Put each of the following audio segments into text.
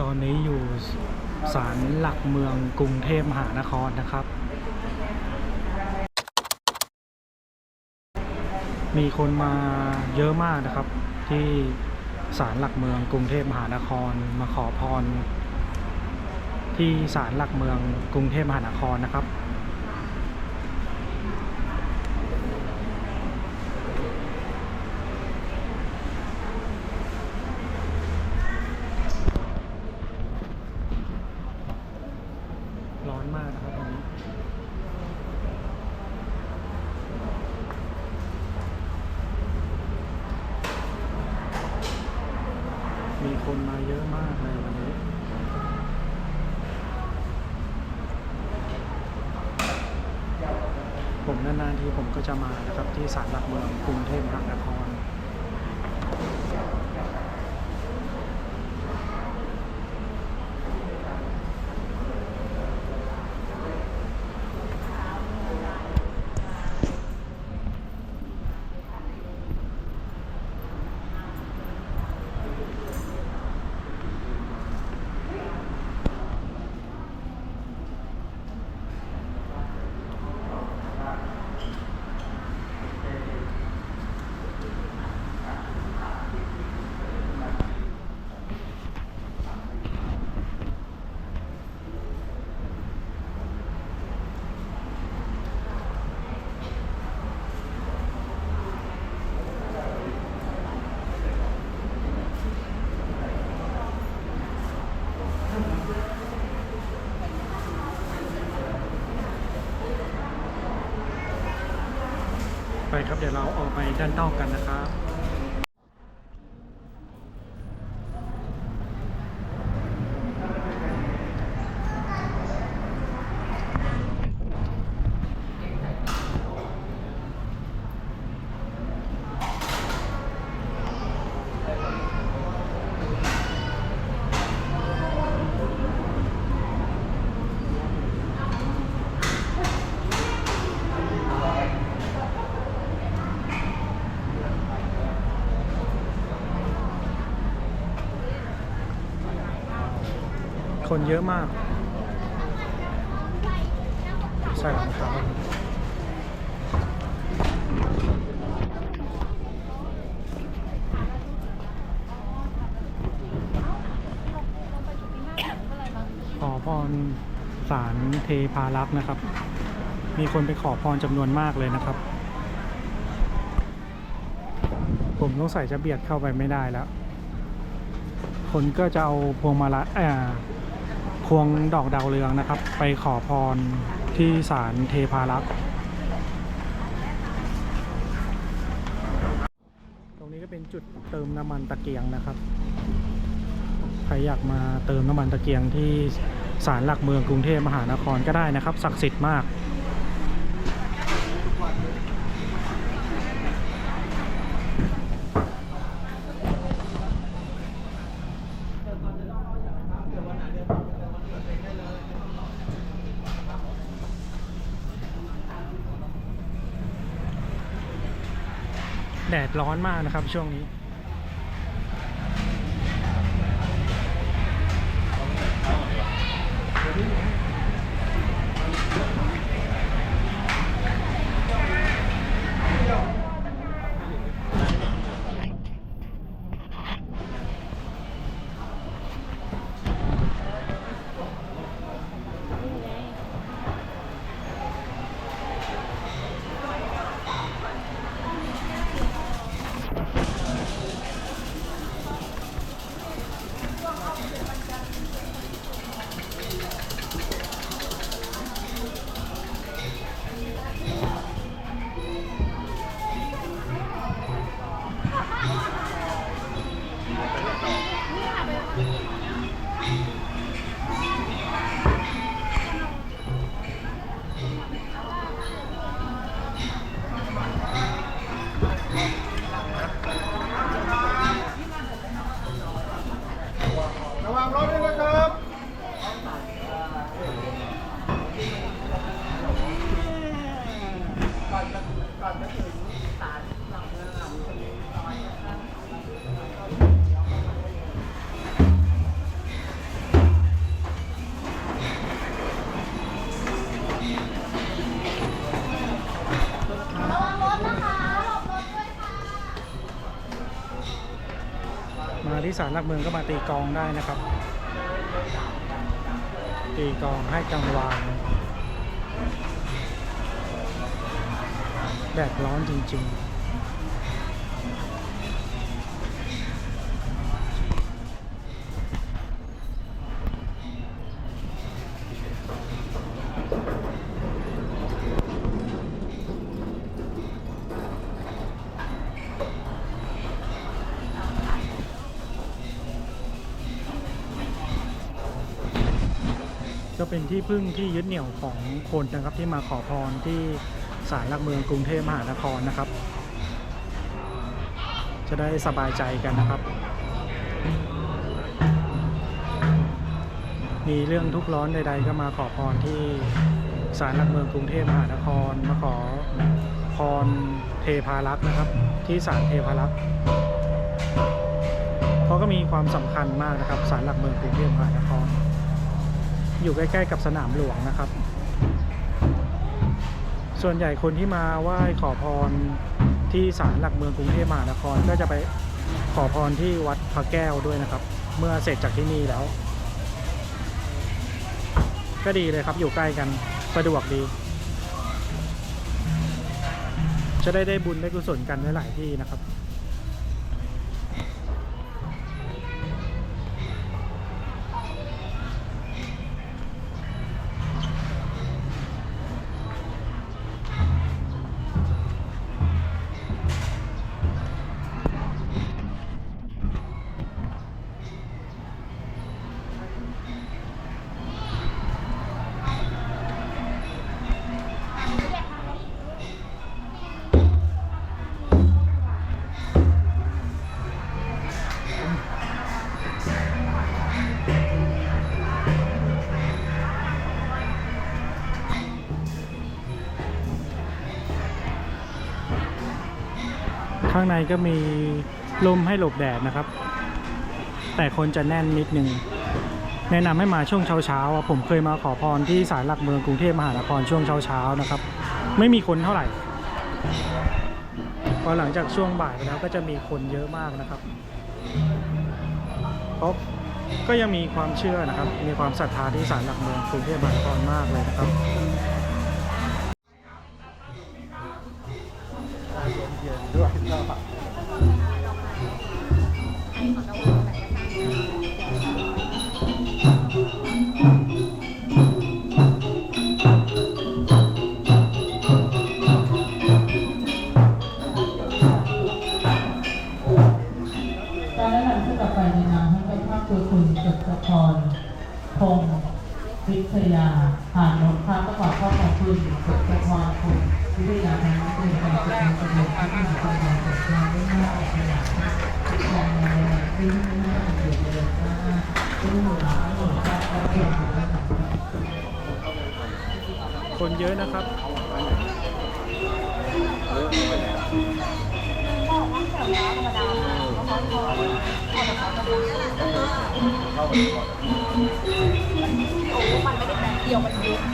ตอนนี้อยู่ศาลหลักเมืองกรุงเทพมหานครนะครับ มีคนมาเยอะมากนะครับ ที่ศาลหลักเมืองกรุงเทพมหานครมาขอพร ที่ศาลหลักเมืองกรุงเทพมหานครนะครับ ร้อนมากนะครับวันนี้ มีคนมาเยอะมากเลยวันนี้ผมนานๆทีผมก็จะมานะครับที่ศาลหลักเมืองกรุงเทพมหานคร ไปครับเดี๋ยวเราออกไปด้านนอกกันนะครับ คนเยอะมาก ใส่รองเท้าขอพรสารเทพารักษ์นะครับ มีคนไปขอพรจำนวนมากเลยนะครับ ผมต้องใส่จะเบียดเข้าไปไม่ได้แล้ว คนก็จะเอาพวงมาลัยอ่อ พวงดอกดาวเรืองนะครับ ไปขอพรที่ศาลเทพารักษ์ตรงนี้ก็เป็นจุดเติมน้ำมันตะเกียงนะครับ ใครอยากมาเติมน้ำมันตะเกียงที่ศาลหลักเมืองกรุงเทพมหานครก็ได้นะครับ ศักดิ์สิทธิ์มาก แดดร้อนมากนะครับช่วงนี้ มาที่ศาลหลักเมืองก็มาตีกองได้นะครับ ตีกองให้กังวานแดดร้อนจริง ๆ ก็เป็นที่พึ่งที่ยึดเหนี่ยวของคนนะครับที่มาขอพรที่ศาลหลักเมืองกรุงเทพมหานครนะครับ จะได้สบายใจกันนะครับ มีเรื่องทุกข์ร้อนใด ๆ ก็มาขอพรที่ศาลหลักเมืองกรุงเทพมหานครมาขอพรเทพารักษ์นะครับ ที่ศาลเทพารักษ์เพราะก็มีความสำคัญมากนะครับศาลหลักเมืองกรุงเทพมหานคร อยู่ใกล้ๆกับสนามหลวงนะครับ ส่วนใหญ่คนที่มาไหว้ขอพรที่ศาลหลักเมืองกรุงเทพมหานครก็จะไปขอพรที่วัดพระแก้วด้วยนะครับ เมื่อเสร็จจากที่นี่แล้ว ก็ดีเลยครับอยู่ใกล้กันสะดวกดี จะได้ได้บุญได้กุศลกันหลายๆที่นะครับ ข้างในก็มีร่มให้หลบแดดนะครับ แต่คนจะแน่นนิดนึงแนะนำให้มาช่วงเช้าๆอะผมเคยมาขอพรที่ศาลหลักเมืองกรุงเทพมหานครช่วงเช้าๆนะครับ ไม่มีคนเท่าไหร่พอหลังจากช่วงบ่ายไปแล้วก็จะมีคนเยอะมากนะครับเพราะก็ยังมีความเชื่อนะครับ มีความศรัทธาที่ศาลหลักเมืองกรุงเทพมหานครมากเลยนะครับ ให้เป็นภาพตัวคุณจดพรพงศ์วิทยาผ่านนท์ภาพประกอบข้อขอบคุณจดพรพงศ์วิทยาทั้งเป็นการศึกษาประโยชน์ที่มีความสำคัญได้มากขนาดการในที่น่าอยู่เลยว่าผู้หนุนหนุนภาพประโยชน์คนเยอะนะครับมี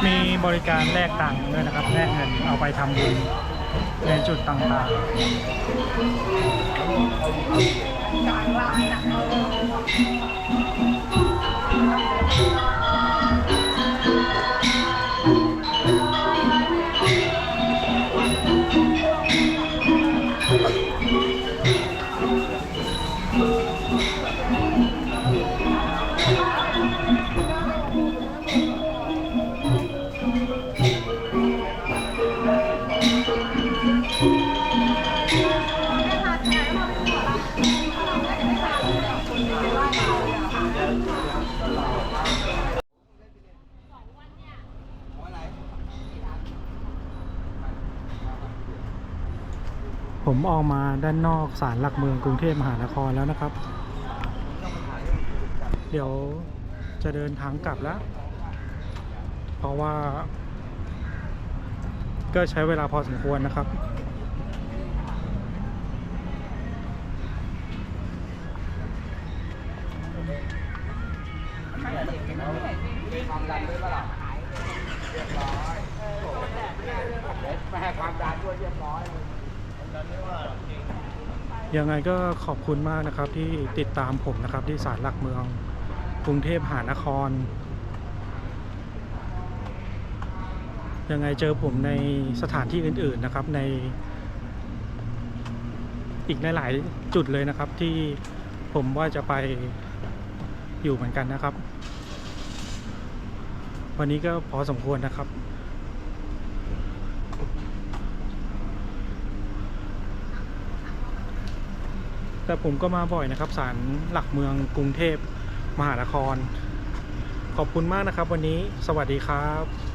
มีบริการแลกตังค์ด้วยนะครับ แลกเงินเอาไปทำบุญในจุดต่างๆ ออกมาด้านนอกศาลหลักเมืองกรุงเทพมหานครแล้วนะครับ เดี๋ยวจะเดินทางกลับแล้ว เพราะว่า ก็ใช้เวลาพอสมควรนะครับไม่ให้ความดันด้วยเรียบร้อย ยังไงก็ขอบคุณมากนะครับที่ติดตามผมนะครับที่ศาลหลักเมืองกรุงเทพหานคร ยังไงเจอผมในสถานที่อื่น ๆนะครับใน อีกหลายๆจุดเลยนะครับที่ผมว่าจะไปอยู่เหมือนกันนะครับ วันนี้ก็พอสมควรนะครับ แต่ผมก็มาบ่อยนะครับศาลหลักเมืองกรุงเทพมหานคร ขอบคุณมากนะครับ วันนี้สวัสดีครับ